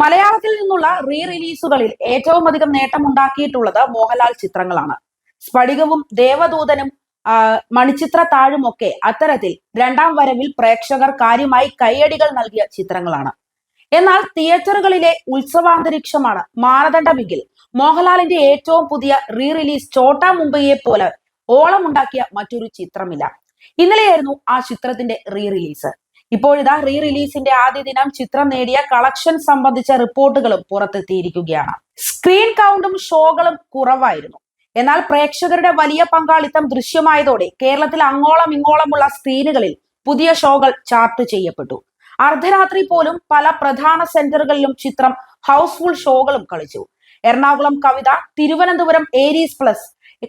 മലയാളത്തിൽ നിന്നുള്ള റീ റിലീസുകളിൽ ഏറ്റവും അധികം നേട്ടമുണ്ടാക്കിയിട്ടുള്ളത് മോഹൻലാൽ ചിത്രങ്ങളാണ്. സ്ഫടികവും ദേവദൂതനും മണിച്ചിത്ര താഴും ഒക്കെ അത്തരത്തിൽ രണ്ടാം വരവിൽ പ്രേക്ഷകർ കാര്യമായി കയ്യടികൾ നൽകിയ ചിത്രങ്ങളാണ്. എന്നാൽ തിയേറ്ററുകളിലെ ഉത്സവാന്തരീക്ഷമാണ് മാനദണ്ഡമെങ്കിൽ മോഹൻലാലിന്റെ ഏറ്റവും പുതിയ റീ റിലീസ് ചോട്ടാ മുംബൈയെ പോലെ ഓളമുണ്ടാക്കിയ മറ്റൊരു ചിത്രമില്ല. ഇന്നലെയായിരുന്നു ആ ചിത്രത്തിന്റെ റീ റിലീസ് ഇപ്പോഴിതാ റീ റിലീസിന്റെ ആദ്യ ദിനം ചിത്രം നേടിയ കളക്ഷൻ സംബന്ധിച്ച റിപ്പോർട്ടുകളും പുറത്തെത്തിയിരിക്കുകയാണ്. സ്ക്രീൻ കൗണ്ടും ഷോകളും കുറവായിരുന്നു. എന്നാൽ പ്രേക്ഷകരുടെ വലിയ പങ്കാളിത്തം ദൃശ്യമായതോടെ കേരളത്തിൽ അങ്ങോളം ഇങ്ങോളമുള്ള സ്ക്രീനുകളിൽ പുതിയ ഷോകൾ ചാർട്ട് ചെയ്യപ്പെട്ടു. അർദ്ധരാത്രി പോലും പല പ്രധാന സെന്ററുകളിലും ചിത്രം ഹൗസ്ഫുൾ ഷോകളും കളിച്ചു. എറണാകുളം കവിത തിരുവനന്തപുരം ഏരീസ് പ്ലസ്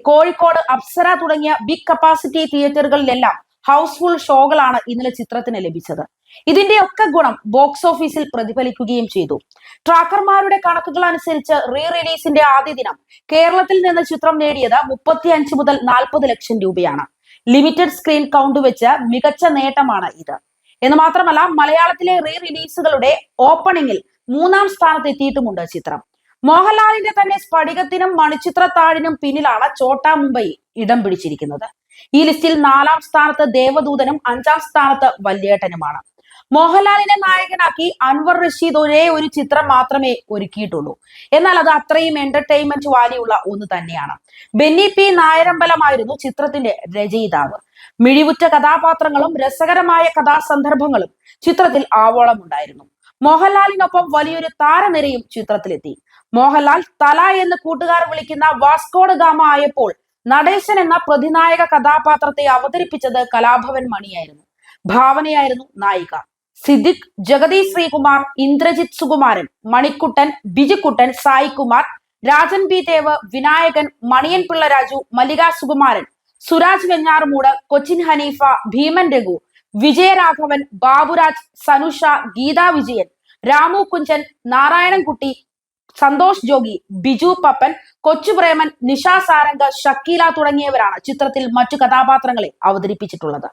കോഴിക്കോട് അപ്സര തുടങ്ങിയ ബിഗ് കപ്പാസിറ്റി തിയേറ്ററുകളിലെല്ലാം ഹൗസ്ഫുൾ ഷോകളാണ് ഇന്നലെ ചിത്രത്തിന് ലഭിച്ചത്. ഇതിന്റെയൊക്കെ ഗുണം ബോക്സ് ഓഫീസിൽ പ്രതിഫലിക്കുകയും ചെയ്തു. ട്രാക്കർമാരുടെ കണക്കുകൾ അനുസരിച്ച് റീ റിലീസിന്റെ ആദ്യ ദിനം കേരളത്തിൽ നിന്ന് ചിത്രം നേടിയത് മുപ്പത്തി അഞ്ച് മുതൽ നാൽപ്പത് ലക്ഷം രൂപയാണ്. ലിമിറ്റഡ് സ്ക്രീൻ കൗണ്ട് വെച്ച് മികച്ച നേട്ടമാണ് ഇത്. എന്ന് മാത്രമല്ല മലയാളത്തിലെ റീ റിലീസുകളുടെ ഓപ്പണിംഗിൽ മൂന്നാം സ്ഥാനത്ത് എത്തിയിട്ടുമുണ്ട് ചിത്രം. മോഹൻലാലിന്റെ തന്നെ സ്ഫടികത്തിനും മണിച്ചിത്രത്താഴിനും പിന്നിലാണ് ചോട്ടാ മുംബൈ ഇടം പിടിച്ചിരിക്കുന്നത്. ഈ ലിസ്റ്റിൽ നാലാം സ്ഥാനത്ത് ദേവദൂതനും അഞ്ചാം സ്ഥാനത്ത് വല്യേട്ടനുമാണ്. മോഹൻലാലിനെ നായകനാക്കി അൻവർ റഷീദ് ഒരേ ഒരു ചിത്രം മാത്രമേ ഒരുക്കിയിട്ടുള്ളൂ. എന്നാൽ അത് അത്രയും എന്റർടൈൻമെന്റ് വാലിയുള്ള ഒന്ന് തന്നെയാണ്. ബെന്നി പി നായരമ്പലമായിരുന്നു ചിത്രത്തിന്റെ രചയിതാവ്. മിഴിവുറ്റ കഥാപാത്രങ്ങളും രസകരമായ കഥാസന്ദർഭങ്ങളും ചിത്രത്തിൽ ആവോളമുണ്ടായിരുന്നു. മോഹൻലാലിനൊപ്പം വലിയൊരു താരനിരയും ചിത്രത്തിലെത്തി. മോഹൻലാൽ തല എന്ന് കൂട്ടുകാർ വിളിക്കുന്ന വാസ്കോഡ് ഗാമ ആയപ്പോൾ നടേശൻ എന്ന പ്രതിനായക കഥാപാത്രത്തെ അവതരിപ്പിച്ചത് കലാഭവൻ മണിയായിരുന്നു. ഭാവനയായിരുന്നു നായിക. സിദ്ദിഖ് ജഗതി ശ്രീകുമാർ ഇന്ദ്രജിത് സുകുമാരൻ മണിക്കുട്ടൻ ബിജുക്കുട്ടൻ സായികുമാർ രാജൻ പി ദേവ് വിനായകൻ മണിയൻ പിള്ള രാജു മല്ലിക സുകുമാരൻ സുരാജ് വെഞ്ഞാറുമൂട് കൊച്ചിൻ ഹനീഫ ഭീമൻ രഘു വിജയരാഘവൻ ബാബുരാജ് സനുഷ ഗീതാ വിജയൻ രാമു കുഞ്ചൻ നാരായണൻകുട്ടി സന്തോഷ് ജോഗി ബിജു പപ്പൻ കൊച്ചുപ്രേമൻ നിഷ സാരംഗ് ഷക്കീല തുടങ്ങിയവരാണ് ചിത്രത്തിൽ മറ്റു കഥാപാത്രങ്ങളെ അവതരിപ്പിച്ചിട്ടുള്ളത്.